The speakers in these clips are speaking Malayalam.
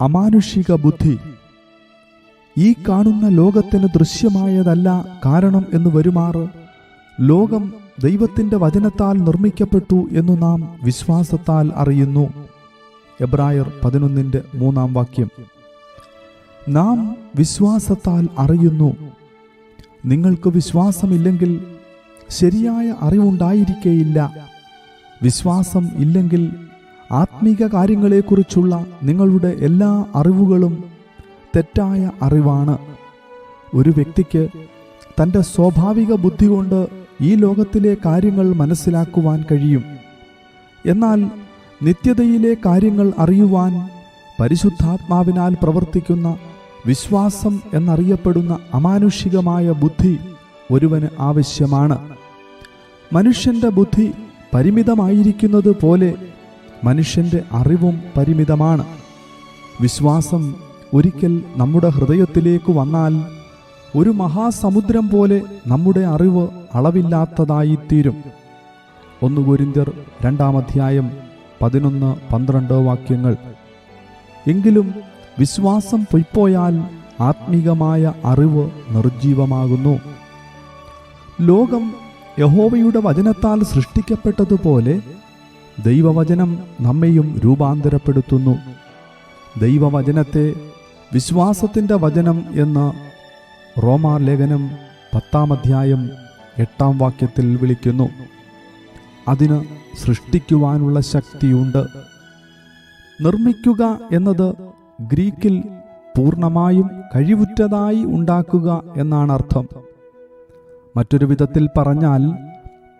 അമാനുഷിക ബുദ്ധി. ഈ കാണുന്ന ലോകത്തിന് ദൃശ്യമായതല്ല കാരണം എന്ന് വരുമാറ് ലോകം ദൈവത്തിന്റെ വചനത്താൽ നിർമ്മിക്കപ്പെട്ടു എന്ന് നാം വിശ്വാസത്താൽ അറിയുന്നു. എബ്രായർ പതിനൊന്നിന്റെ മൂന്നാം വാക്യം. നാം വിശ്വാസത്താൽ അറിയുന്നു. നിങ്ങൾക്ക് വിശ്വാസമില്ലെങ്കിൽ ശരിയായ അറിവുണ്ടായിരിക്കേയില്ല. വിശ്വാസം ഇല്ലെങ്കിൽ ആത്മീക കാര്യങ്ങളെക്കുറിച്ചുള്ള നിങ്ങളുടെ എല്ലാ അറിവുകളും തെറ്റായ അറിവാണ്. ഒരു വ്യക്തിക്ക് തന്റെ സ്വാഭാവിക ബുദ്ധി കൊണ്ട് ഈ ലോകത്തിലെ കാര്യങ്ങൾ മനസ്സിലാക്കുവാൻ കഴിയും. എന്നാൽ നിത്യതയിലെ കാര്യങ്ങൾ അറിയുവാൻ പരിശുദ്ധാത്മാവിനാൽ പ്രവർത്തിക്കുന്ന വിശ്വാസം എന്നറിയപ്പെടുന്ന അമാനുഷികമായ ബുദ്ധി ഒരുവന് ആവശ്യമാണ്. മനുഷ്യന്റെ ബുദ്ധി പരിമിതമായിരിക്കുന്നത് പോലെ മനുഷ്യന്റെ അറിവും പരിമിതമാണ്. വിശ്വാസം ഒരിക്കൽ നമ്മുടെ ഹൃദയത്തിലേക്ക് വന്നാൽ ഒരു മഹാസമുദ്രം പോലെ നമ്മുടെ അറിവ് അളവില്ലാത്തതായിത്തീരും. ഒന്ന് ഗുരിന്ദർ രണ്ടാം അധ്യായം പതിനൊന്ന് പന്ത്രണ്ട് വാക്യങ്ങൾ. എങ്കിലും വിശ്വാസം പൊയ്പോയാൽ ആത്മീകമായ അറിവ് നിർജീവമാകുന്നു ലോകം യഹോവയുടെ വചനത്താൽ സൃഷ്ടിക്കപ്പെട്ടതുപോലെ ദൈവവചനം നമ്മെയും രൂപാന്തരപ്പെടുത്തുന്നു. ദൈവവചനത്തെ വിശ്വാസത്തിന്റെ വചനം എന്ന് റോമാ ലേഖനം പത്താം അധ്യായം എട്ടാം വാക്യത്തിൽ വിളിക്കുന്നു. അതിന് സൃഷ്ടിക്കുവാനുള്ള ശക്തിയുണ്ട്. നിർമ്മിക്കുക എന്നത് ഗ്രീക്കിൽ പൂർണമായും കഴിവുറ്റതായി ഉണ്ടാക്കുക എന്നാണ് അർത്ഥം. മറ്റൊരു വിധത്തിൽ പറഞ്ഞാൽ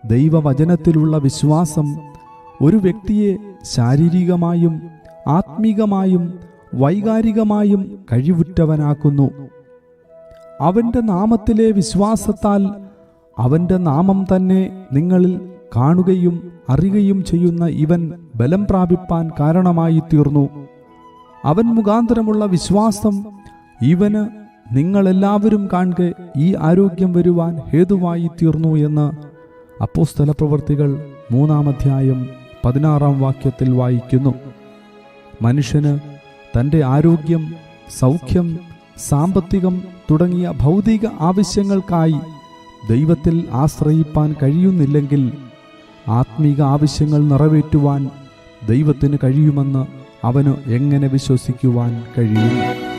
ദൈവവചനത്തിലുള്ള വിശ്വാസം ഒരു വ്യക്തിയെ ശാരീരികമായും ആത്മീകമായും വൈകാരികമായും കഴിവുറ്റവനാക്കുന്നു. അവന്റെ നാമത്തിലെ വിശ്വാസത്താൽ അവന്റെ നാമം തന്നെ നിങ്ങളിൽ കാണുകയും അറിയുകയും ചെയ്യുന്ന ഇവൻ ബലം പ്രാപിപ്പാൻ കാരണമായി തീർന്നു അവൻ മുഖാന്തരമുള്ള വിശ്വാസം ഇവന് നിങ്ങളെല്ലാവരും കാണുക ഈ ആരോഗ്യം വരുവാൻ ഹേതുവായി തീർന്നു എന്ന് അപ്പോസ്തല പ്രവർത്തികൾ മൂന്നാം അധ്യായം പതിനാറാം വാക്യത്തിൽ വായിക്കുന്നു. മനുഷ്യന് തന്റെ ആരോഗ്യം സൗഖ്യം സാമ്പത്തികം തുടങ്ങിയ ഭൗതിക ആവശ്യങ്ങൾക്കായി ദൈവത്തിൽ ആശ്രയിപ്പാൻ കഴിയുന്നില്ലെങ്കിൽ ആത്മീക ആവശ്യങ്ങൾ നിറവേറ്റുവാൻ ദൈവത്തിന് കഴിയുമെന്ന് അവന് എങ്ങനെ വിശ്വസിക്കുവാൻ കഴിയും?